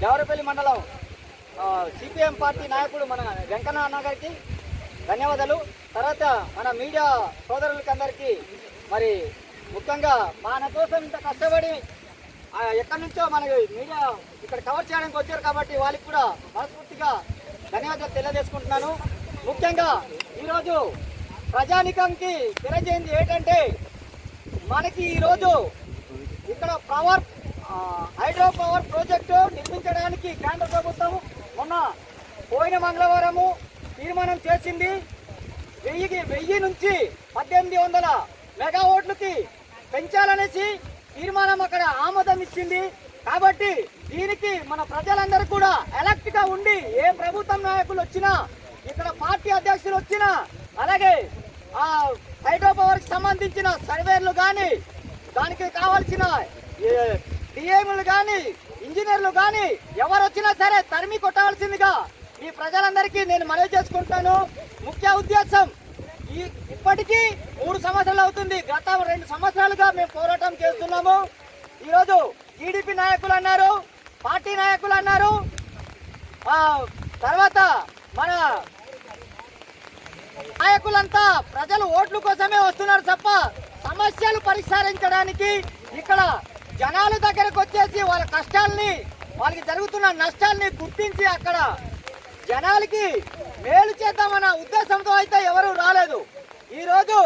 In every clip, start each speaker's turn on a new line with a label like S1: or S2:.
S1: దేవరపల్లి మండలం CPM party నాయకుడు మన వెంకన్న అన్న గారికి ధన్యవాదాలు. తర్వాత మన మీడియా సోదరులకి అందరికీ మరి ముఖ్యంగా మన కోసం ఇంత కష్టపడి ఎక్కడి నుంచో మన మీడియా ఇక్కడ కవర్ చేయడానికి వచ్చారు కాబట్టి వాళ్ళకి కూడా మనస్ఫూర్తిగా ధన్యవాదాలు తెలియజేసుకుంటున్నాను. ముఖ్యంగా ఈరోజు ప్రజానికంకి తెలియజేయింది ఏంటంటే మనకి ఈరోజు ఇక్కడ పవర్ హైడ్రో పవర్ ప్రాజెక్టు నిర్మించడానికి కేంద్ర ప్రభుత్వం మొన్న పోయిన మంగళవారము తీర్మానం చేసింది. వెయ్యికి వెయ్యి నుంచి పద్దెనిమిది వందల మెగావాట్లకి పెంచాలనేసి తీర్మానం అక్కడ ఆమోదం ఇచ్చింది. కాబట్టి దీనికి మన ప్రజలందరూ కూడా ఎలక్ట్గా ఉండి ఏ ప్రభుత్వం నాయకులు వచ్చినా ఇక్కడ పార్టీ అధ్యక్షులు వచ్చినా అలాగే ఆ హైడ్రో పవర్కి సంబంధించిన సర్వేర్లు కానీ దానికి కావాల్సిన డిఎంలు కానీ ఇంజనీర్లు కానీ ఎవరు వచ్చినా సరే తరిమి కొట్టవలసిందిగా ఈ ప్రజలందరికీ నేను మనవి చేసుకుంటాను. ముఖ్య ఉద్దేశం ఈ ఇప్పటికీ మూడు సంవత్సరాలు అవుతుంది. గత రెండు సంవత్సరాలుగా మేము పోరాటం చేస్తున్నాము. ఈరోజు టీడీపీ నాయకులు అన్నారు పార్టీ నాయకులు అన్నారు. తర్వాత మన నాయకులంతా ప్రజలు ఓట్ల కోసమే వస్తున్నారు తప్ప సమస్యలు పరిష్కరించడానికి ఇక్కడ జనాల దగ్గరకు వచ్చేసి వాళ్ళ కష్టాల్ని వాళ్ళకి జరుగుతున్న నష్టాల్ని గుర్తించి అక్కడ జనాలకి మేలు చేద్దామన్న ఉద్దేశంతో అయితే ఎవరు రాలేదు. ఈ రోజు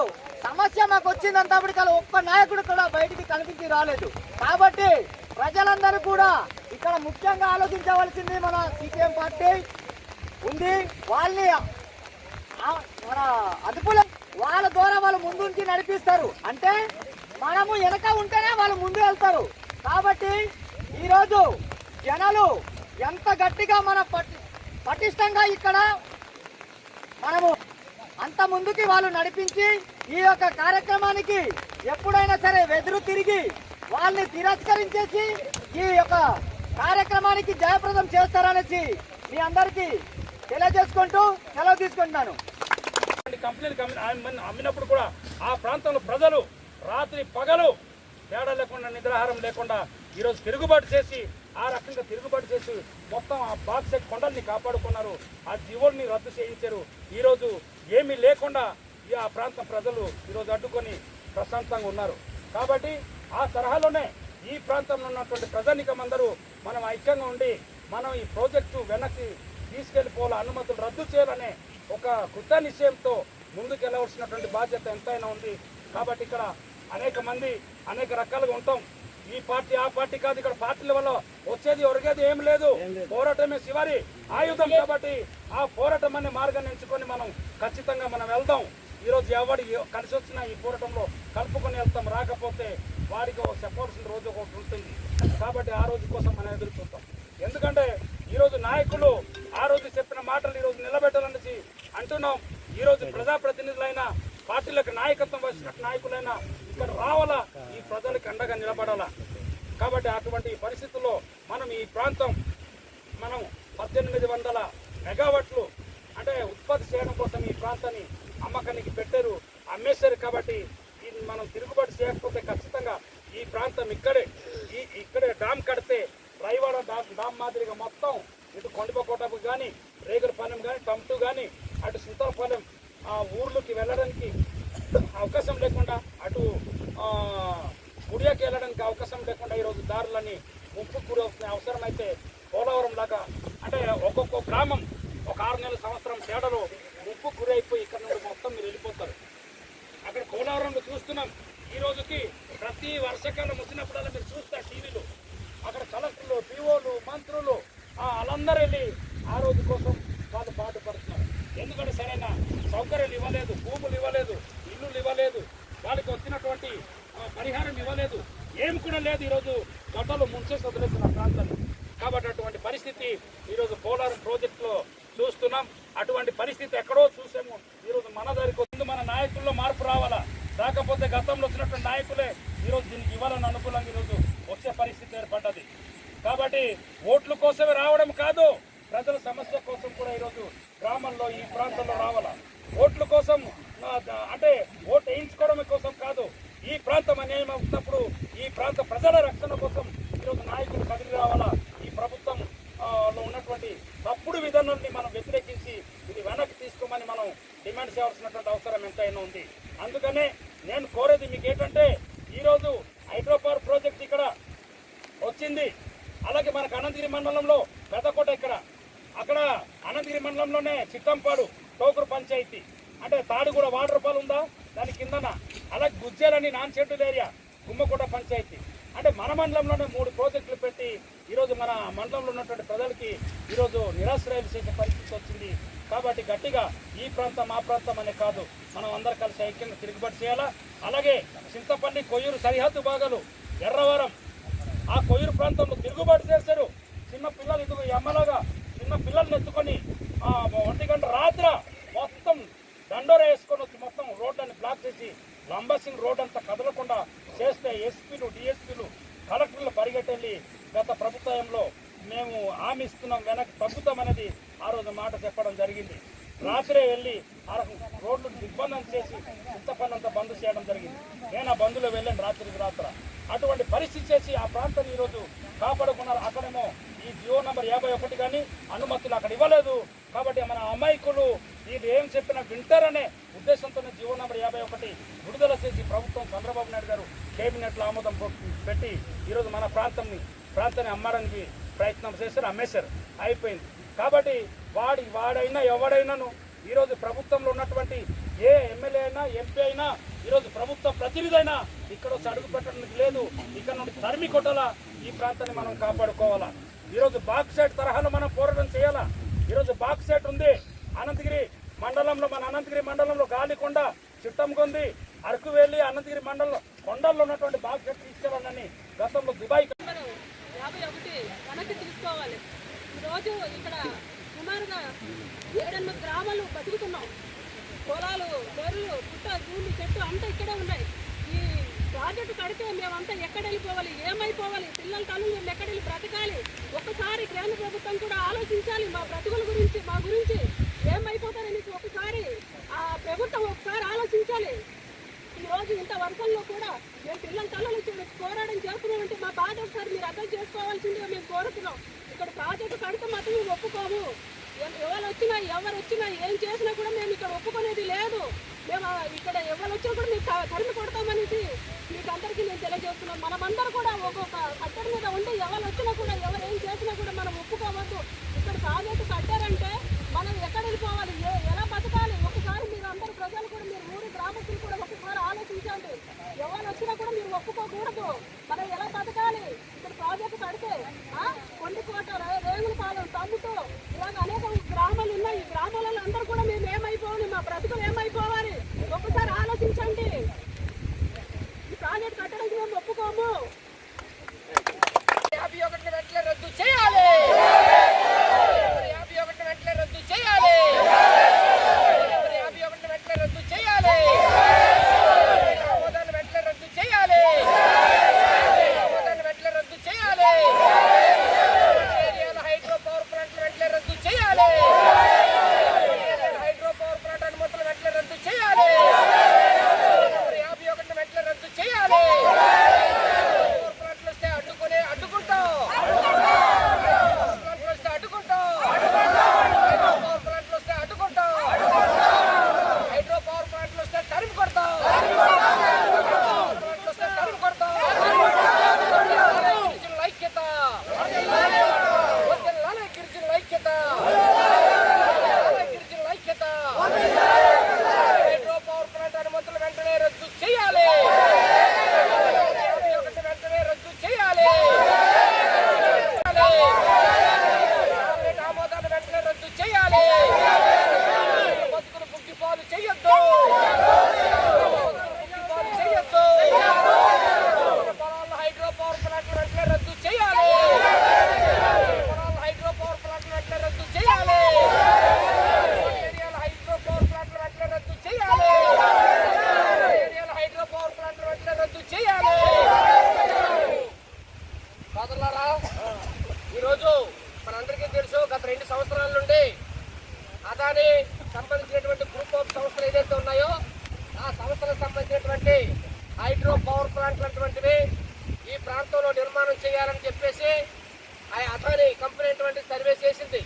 S1: సమస్య మాకు వచ్చిందంతప్పటికీ అలా ఒక్క నాయకుడు కూడా బయటికి కనిపించి రాలేదు. కాబట్టి ప్రజలందరూ కూడా ఇక్కడ ముఖ్యంగా ఆలోచించవలసింది మన సిపిఎం పార్టీ ఉంది. వాళ్ళని మన అదుపులో వాళ్ళ ద్వారా వాళ్ళు ముందుంచి నడిపిస్తారు. అంటే మనము వెనక ఉంటేనే వాళ్ళు ముందు వెళ్తారు. కాబట్టి ఈరోజు జనాలు ఎంత గట్టిగా మన పటి పటిష్టంగా ఇక్కడ మనము అంత ముందుకి వాళ్ళు నడిపించి ఈ యొక్క కార్యక్రమానికి ఎప్పుడైనా సరే వెదురు తిరిగి వాళ్ళని తిరస్కరించేసి ఈ యొక్క కార్యక్రమానికి జయప్రదం చేస్తారనేసి మీ అందరికీ తెలియజేసుకుంటూ సెలవు తీసుకుంటున్నాను.
S2: కంపెనీలు అమ్మినప్పుడు కూడా ఆ ప్రాంతంలో ప్రజలు రాత్రి పగలు తేడా లేకుండా నిద్రాహారం లేకుండా ఈరోజు తిరుగుబాటు చేసి ఆ రకంగా తిరుగుబాటు చేసి మొత్తం ఆ బాక్సెట్ కొండల్ని కాపాడుకున్నారు. ఆ జీవుల్ని రద్దు చేయించారు. ఈరోజు ఏమీ లేకుండా ఈ ఆ ప్రాంత ప్రజలు ఈరోజు అడ్డుకొని ప్రశాంతంగా ఉన్నారు. కాబట్టి ఆ తరహాలోనే ఈ ప్రాంతంలో ఉన్నటువంటి ప్రజానికమందరూ మనం ఐక్యంగా ఉండి మనం ఈ ప్రాజెక్టు వెనక్కి తీసుకెళ్ళిపోవాల అనుమతులు రద్దు చేయాలనే ఒక కృత నిశ్చయంతో ముందుకెళ్ళవలసినటువంటి బాధ్యత ఎంతైనా ఉంది. కాబట్టి ఇక్కడ అనేక మంది అనేక రకాలుగా ఉంటాం. ఈ పార్టీ ఆ పార్టీ కాదు. ఇక్కడ పార్టీల వల్ల వచ్చేది ఒరిగేది ఏం లేదు. పోరాటమే చివరి ఆయుధం కాబట్టి ఆ పోరాటం అనే మార్గాన్ని ఎంచుకొని మనం ఖచ్చితంగా మనం వెళ్దాం. ఈరోజు ఎవడి కలిసి వచ్చిన ఈ పోరాటంలో కలుపుకొని వెళ్తాం. రాకపోతే వాడికి ఒక చెప్పవలసిన రోజు ఒకటి ఉంటుంది. కాబట్టి ఆ రోజు కోసం మనం ఎదురు చూద్దాం. ఎందుకంటే ఈరోజు నాయకులు ఆ రోజు చెప్పిన మాటలు ఈరోజు నిలబెట్టాలనేసి అంటున్నాం. ఈరోజు ప్రజాప్రతినిధులైన పార్టీలకు నాయకత్వం వచ్చిన నాయకులైన ఇక్కడ రావాలా? ఈ ప్రజలకు అండగా నిలబడాలా? కాబట్టి అటువంటి పరిస్థితుల్లో మనం ఈ ప్రాంతం మనం పద్దెనిమిది వందల మెగావాట్లు అంటే ఉత్పత్తి చేయడం కోసం ఈ ప్రాంతాన్ని అమ్మకానికి పెట్టారు అమ్మేశారు కాబట్టి ఇది మనం తిరుగుబాటు చేయకపోతే ఖచ్చితంగా ఈ ప్రాంతం ఇక్కడే ఈ ఇక్కడే డామ్ కడితే రైవాడ డామ్ డామ్ మాదిరిగా మొత్తం ఇటు కొండపకోటకు కానీ రేగులపాలెం కానీ టమ్టు కానీ అటు సింతలపాలెం ఆ ఊర్లోకి వెళ్ళడానికి అవకాశం లేకుండా అటు గుడియాకి వెళ్ళడానికి అవకాశం లేకుండా ఈరోజు దారులని ముంపు గురవుతున్న అవసరం అయితే పోలవరం లాగా అంటే ఒక్కొక్క గ్రామం ఒక ఆరు నెలల సంవత్సరం తేడాలో ముంపు గురి అయిపోయి ఇక్కడ నుండి మొత్తం మీరు వెళ్ళిపోతారు. అక్కడ పోలవరంలో చూస్తున్నాం. ఈ రోజుకి ప్రతి వర్షకాలం వచ్చినప్పుడల్లా మీరు చూస్తారు టీవీలో. అక్కడ కలెక్టర్లు పీఓలు మంత్రులు వాళ్ళందరూ వెళ్ళి ఆ రోజు కోసం వాళ్ళు పాటుపడుతున్నారు ఎందుకంటే సరైన సౌకర్యాలు ఇవ్వలేదు భూములు ఇవ్వలేదు. పరిహారం ఇవ్వలేదు. ఏం కూడా లేదు ఈరోజు. గొడవలు ముంచేసి వదిలేస్తున్న ప్రాంతాన్ని కాబట్టి అటువంటి పరిస్థితి ఈరోజు పోలారం ప్రాజెక్టులో చూస్తున్నాం. అటువంటి పరిస్థితి ఎక్కడో చూసాము. ఈరోజు మన దగ్గరికి వస్తుంది. మన నాయకుల్లో మార్పు రావాలా? రాకపోతే గతంలో వచ్చినటువంటి నాయకులే ఈరోజు దీనికి ఇవ్వాలని అనుకూలంగా ఈరోజు వచ్చే పరిస్థితి ఏర్పడ్డది. కాబట్టి ఓట్ల కోసమే రావడం కాదు ప్రజల సమస్య కోసం కూడా ఈరోజు గ్రామంలో ఈ ప్రాంతంలో రావాలా? ఓట్ల కోసం అంటే ఓటు వేయించుకోవడం కోసం కాదు ఈ ప్రాంతం అన్యాయం అవుతున్నప్పుడు ఈ ప్రాంత ప్రజల రక్షణ కోసం ఈరోజు నాయకులు కదిలి రావాలా? ఈ ప్రభుత్వం లో ఉన్నటువంటి తప్పుడు విధానాన్ని మనం వ్యతిరేకించి ఇది వెనక్కి తీసుకోమని మనం డిమాండ్ చేయాల్సినటువంటి అవసరం ఎంతైనా ఉంది. అందుకనే నేను కోరేది మీకు ఏంటంటే ఈరోజు హైడ్రోపవర్ ప్రాజెక్ట్ ఇక్కడ వచ్చింది. అలాగే మనకు అనంతగిరి మండలంలో పెద్దకోట ఇక్కడ. అక్కడ అనంతగిరి మండలంలోనే చిట్టంపాడు టోకరు పంచాయతీ. అంటే తాడుగూడ వాటర్ ఫాల్ ఉందా? దాని కిందన అలాగే గుజ్జేలని నాన్ షెడ్యూల్ ఏరియా గుమ్మకోట పంచాయతీ. అంటే మన మండలంలోనే మూడు ప్రాజెక్టులు పెట్టి ఈరోజు మన మండలంలో ఉన్నటువంటి ప్రజలకి ఈరోజు నిరాశ్రయాలు చేసే పరిస్థితి వచ్చింది. కాబట్టి గట్టిగా ఈ ప్రాంతం ఆ ప్రాంతం అనే కాదు. మనం అందరు కలిసి ఐక్యంగా తిరుగుబాటు చేయాలా? అలాగే చింతపల్లి కొయ్యూరు సరిహద్దు భాగాలు ఎర్రవరం. ఆ కొయ్యూరు ప్రాంతంలో తిరుగుబాటు చేశారు. చిన్న పిల్లలు ఇదిగో ఈ చిన్న పిల్లల్ని ఎత్తుకొని ఒంటి గంట రాత్ర మొత్తం దండోర వేసుకొని వచ్చి మొత్తం రోడ్లని బ్లాక్ చేసి లంబసింగ్ రోడ్ అంతా కదలకుండా చేస్తే ఎస్పీలు డిఎస్పీలు కలెక్టర్లు పరిగెట్టెళ్ళి గత ప్రభుత్వంలో మేము హామీ ఇస్తున్నాం వెనక్కి తగ్గుతామనేది ఆ రోజు మాట చెప్పడం జరిగింది. రాత్రే వెళ్ళి ఆ రోడ్లు దిగ్బంధం చేసి ఇంత అంతా బంద్ చేయడం జరిగింది. నేను ఆ బంద్లో వెళ్ళాను రాత్రికి రాత్ర. అటువంటి పరిస్థితి చేసి ఆ ప్రాంతాన్ని ఈరోజు కాపాడుకున్నారు. అక్కడేమో ఈ జియో నంబర్ యాభై ఒకటి కానీ అనుమతులు అక్కడ ఇవ్వలేదు. కాబట్టి మన అమాయకులు వీళ్ళు ఏం చెప్పినా వింటారనే ఉద్దేశంతోనే జియో నంబర్ యాభై ఒకటి విడుదల చేసి ప్రభుత్వం చంద్రబాబు నాయుడు గారు కేబినెట్లో ఆమోదం పెట్టి ఈరోజు మన ప్రాంతంని ప్రాంతాన్ని అమ్మడానికి ప్రయత్నం చేశారు అమ్మేశారు. అయిపోయింది. కాబట్టి వాడి వాడైనా ఎవడైనాను ఈరోజు ప్రభుత్వంలో ఉన్నటువంటి ఏ ఎమ్మెల్యే అయినా ఎంపీ అయినా ఈరోజు ప్రభుత్వ ప్రతినిధి అయినా ఇక్కడ వచ్చి అడుగు పెట్టడానికి లేదు. ఇక్కడ నుండి తరిమి కొట్టాలా? ఈ ప్రాంతాన్ని మనం కాపాడుకోవాలా? ఈరోజు బాక్సైట్ తరహాలో మనం పోరాటం చేయాలా? ఈరోజు బాక్సైట్ ఉంది. అనంతగిరి మండలంలో మన అనంతగిరి మండలంలో గాలికొండ చిట్టంగొంది అరకు వెళ్ళి అనంతగిరి మండలంలో కొండల్లో ఉన్నటువంటి బాక్సైట్ తీసుకెళ్ళాలని గతంలో దుబాయ్
S3: యాభై ఒకటి వెనక్కి తీసుకోవాలి. ఈరోజు ఇక్కడ సుమారుగా ఏడెనిమిది గ్రామాలు బతుకుతున్నాం. పొలాలు బర్రెలు పుట్ట భూమి చెట్టు అంతా ఇక్కడే ఉన్నాయి. ప్రాజెక్టు కడితే మేమంతా ఎక్కడ వెళ్ళిపోవాలి ఏమైపోవాలి? పిల్లల కళ్ళు మేము ఎక్కడ వెళ్ళి బ్రతకాలి? ఒక్కసారి కేంద్ర ప్రభుత్వం కూడా ఆలోచించాలి మా బ్రతుకుల గురించి మా గురించి. ఏమైపోతారని ఒకసారి ఆ ప్రభుత్వం ఒకసారి ఆలోచించాలి. ఈరోజు ఇంత వర్షంలో కూడా మేము పిల్లల తల్లలో పోరాటం చేస్తున్నామంటే మా బాధ ఒకసారి మీరు అర్థం చేసుకోవాల్సిందిగా మేము కోరుతున్నాం. ఇక్కడ ప్రాజెక్టు కడితే మాత్రం మేము ఒప్పుకోము. ఎవరు వచ్చినా ఎవరు వచ్చినా ఏం చేయాలి కూడా మేము ఇక్కడ ఒప్పుకునేది లేదు మేము ఆ ఇక్కడ ఎవరు వచ్చినా కూడా మేము త- తరిమి కొడతామనేసి మీకు అందరికీ నేను తెలియజేస్తున్నాం మనమందరూ కూడా ఒక్కొక్క కట్టడి మీద ఉండి ఎవరు వచ్చినా కూడా ఎవరు ఏం చేసినా కూడా మనం ఒప్పుకోవద్దు ఇక్కడ ప్రాజెక్టు కట్టారంటే మనం ఎక్కడ వెళ్ళిపోవాలి ఏ- ఎలా బతకాలి ఒకసారి మీరు అందరు ప్రజలు కూడా మీరు ఊరి గ్రామస్తులు కూడా ఒకసారి ఆలోచించండి ఎవరు వచ్చినా కూడా మీరు ఒప్పుకోకూడదు మనం ఎలా బతకాలి ఇక్కడ ప్రాజెక్టు కడితే ఆ? కొండికోట రే- రేగులపాలెం తమ్ముతో ఇలాగ అనేక గ్రామాలు ఉన్నాయి ఈ గ్రామాలలో అందరూ కూడా మేము ఏమైపోవాలి మా బ్రతుకులు ఏమైపోవాలి ఒకసారి ఆలోచించండి ఈ ప్రాజెక్ట్ కట్టడానికి మేము ఒప్పుకోము
S4: యాభై ఒకటి వెంటనే రద్దు చేయాలి యాభై ఒకటి వెంటనే రద్దు చేయాలి యాభై ఒకటి వెంటనే రద్దు చేయాలి ఆమోదాన్ని వెంటనే రద్దు చేయాలి ఆమోదాన్ని వెంటనే రద్దు చేయాలి ఏరియాల హైడ్రో పవర్ ప్లాంట్ వెంటనే రద్దు చేయాలి ఏరియాల హైడ్రో పవర్ ప్లాంట్ అనుమతులు వెంటనే రద్దు చేయాలి యాభై ఒకటి వెంటనే రద్దు చేయాలి పవర్ ప్లాంట్లు వస్తే అడ్డుకునే అడ్డుకుంటాం పవర్ ప్లాంట్లు వస్తే అడ్డుకుంటాం పవర్ ప్లాంట్లు వస్తే అడ్డుకుంటాం హైడ్రో పవర్ ప్లాంట్లు వస్తే తరిమి కొడతాం పవర్ ప్లాంట్లు వస్తే తరిమి కొడతాం గిరిజనుల ఐక్యత వద్దెల్లాలే గిరిజనుల ఐక్యత వద్దెల్లాలే గిరిజనుల ఐక్యత హైడ్రో పవర్ ప్లాంట్ అనుమతులు వెంటనే రద్దు చేయాలి యాభై ఒకటి వెంటనే రద్దు చేయాలి ఆమోదాన్ని వెంటనే రద్దు చేయాలి బతుకులు బుక్కి పాలు చెయ్యొద్దు బతుకులు పాలు చెయ్యొద్దు పొలాల్లో హైడ్రో పవర్ ప్లాంట్లు వెంటనే రద్దు చేయాలి పొలాల్లో హైడ్రో పవర్ ప్లాంట్లు వెంటనే రద్దు చేయాలి ఏరియాల హైడ్రో పవర్ ప్లాంట్లు వెంటనే రద్దు చేయాలి ఏరియాల హైడ్రో పవర్ ప్లాంట్లు వెంటనే రద్దు చేయాలి సోదరులారా ఈరోజు మనందరికీ తెలుసు గత రెండు సంవత్సరాల నుండి అదాని సంబంధించినటువంటి గ్రూప్ ఆఫ్ సంస్థలు ఏదైతే ఉన్నాయో ఆ సంస్థలకు సంబంధించినటువంటి హైడ్రో పవర్ ప్లాంట్లు అటువంటివి ఈ ప్రాంతంలో నిర్మాణం చేయాలని చెప్పేసి ఆ అథాని కంపెనీ అటువంటి సర్వే చేసింది.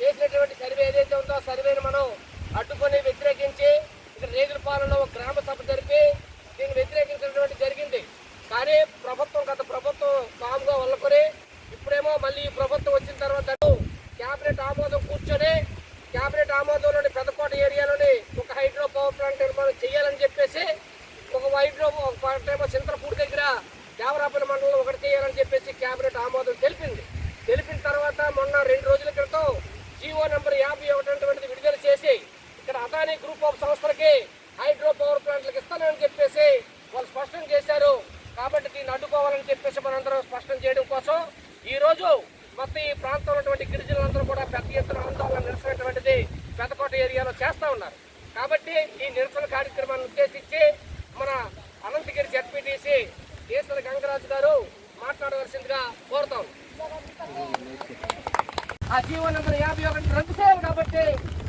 S4: చేసినటువంటి సర్వే ఏదైతే ఉందో ఆ సర్వేని మనం అడ్డుకొని వ్యతిరేకించి ఇక్కడ రేగులపాలెంలో ఒక గ్రామ సభ జరిపి దీన్ని వ్యతిరేకించినటువంటి జరిగింది కానీ ప్రభుత్వం గత ప్రభుత్వం కామ్గా వల్లకొని ఇప్పుడేమో మళ్ళీ ఈ ప్రభుత్వం వచ్చిన తర్వాత క్యాబినెట్ ఆమోదం కూర్చొని క్యాబినెట్ ఆమోదంలోని పెద్దకోట ఏరియాలోని ఒక హైడ్రో పవర్ ప్లాంట్ నిర్మాణం చేయాలని చెప్పేసి ఒక హైడ్రో ఒక ప్లాంట్ ఏమో చింతలపూడి దగ్గర దేవరాపల్లి మండలంలో ఒకటి చేయాలని చెప్పేసి క్యాబినెట్ ఆమోదం తెలిపింది తెలిపిన తర్వాత మొన్న రెండు రోజుల క్రితం జీవో నెంబర్ యాభై ఒకటి విడుదల చేసి ఇక్కడ అదానీ గ్రూప్ ఆఫ్ సంస్థలకి హైడ్రో పవర్ ప్లాంట్లకు ఇస్తానని చెప్పేసి వాళ్ళు స్పష్టం చేశారు కాబట్టి దీన్ని అడ్డుకోవాలని చెప్పేసి మనందరం స్పష్టం చేయడం కోసం ఈ రోజు మొత్తం ఈ ప్రాంతంలో ఉన్నటువంటి గిరిజనులందరూ కూడా పెద్ద ఎత్తున ఆందోళన నిరసనటువంటిది పెద్దకోట ఏరియాలో చేస్తా ఉన్నారు కాబట్టి ఈ నిరసన కార్యక్రమాన్ని ఉద్దేశించి మన అనంతగిరి జడ్పీటీసీ కేసర గంగరాజు గారు మాట్లాడవలసిందిగా కోరుతాం. ఆ జీవో నెంబర్ యాభై ఒకటి రద్దు చేయాలి కాబట్టి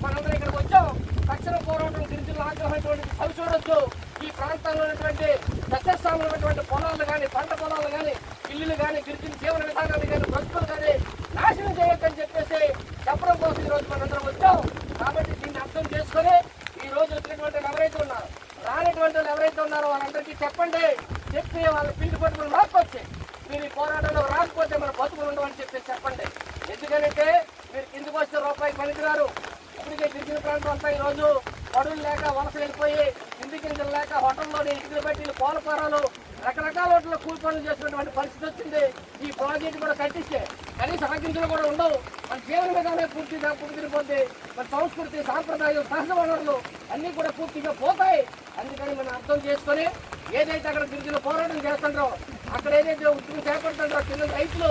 S4: మనందరం ఇక్కడికి వచ్చాం. తక్షణ పోరాటం గురించి ఆగ్రహమైనటువంటి చవి చూడొచ్చు ఈ ప్రాంతాల్లో ఉన్నటువంటి సస్యశ్యామలమైనటువంటి పొలాలు కానీ పంట పొలాలు కానీ ఇల్లులు కానీ గిరిజన జీవన విధానాలు కానీ బ్రతుకులు కానీ నాశనం చేయొద్దని చెప్పేసి చెప్పడం కోసం ఈ రోజు మనందరం వచ్చాం కాబట్టి దీన్ని అర్థం చేసుకొని ఈ రోజు వచ్చినటువంటి వాళ్ళు ఎవరైతే ఉన్నారు రానటువంటి వాళ్ళు ఎవరైతే వాళ్ళకి చెప్పండి. చెప్పి వాళ్ళ పిండి పట్టుకుని రాకపోతే మీరు ఈ పోరాటంలో రాకపోతే మన బతుకులు ఉండవని చెప్పి చెప్పండి. ఎందుకంటే మీరు కిందికి వస్తే రూపాయి పనికిరారు. ఇప్పటికే గిరిజన ప్రాంతం అంతా ఈరోజు రోజు పడులు లేక వలస వెళ్ళిపోయి ఇంటి గింజలు లేక హోటల్లోని ఇంటికి పెట్టి కోలపారాలు రకరకాల హోటల్లో కూలి పనులు చేసినటువంటి పరిస్థితి వచ్చింది. ఈ ప్రాజెక్ట్ కూడా కట్టిస్తే కనీస ఆగింజలు కూడా ఉండవు. మన జీవన విధానం పూర్తిగా పుట్టిపోద్ది మన సంస్కృతి సాంప్రదాయం సహజ వనరులు అన్నీ కూడా పూర్తిగా పోతాయి. అందుకని మనం అర్థం చేసుకొని ఏదైతే అక్కడ గిరిజన పోరాటం చేస్తుంటారో అక్కడ ఏదైతే ఉద్యమం చేపడుతుంటారో చిన్న రైతులు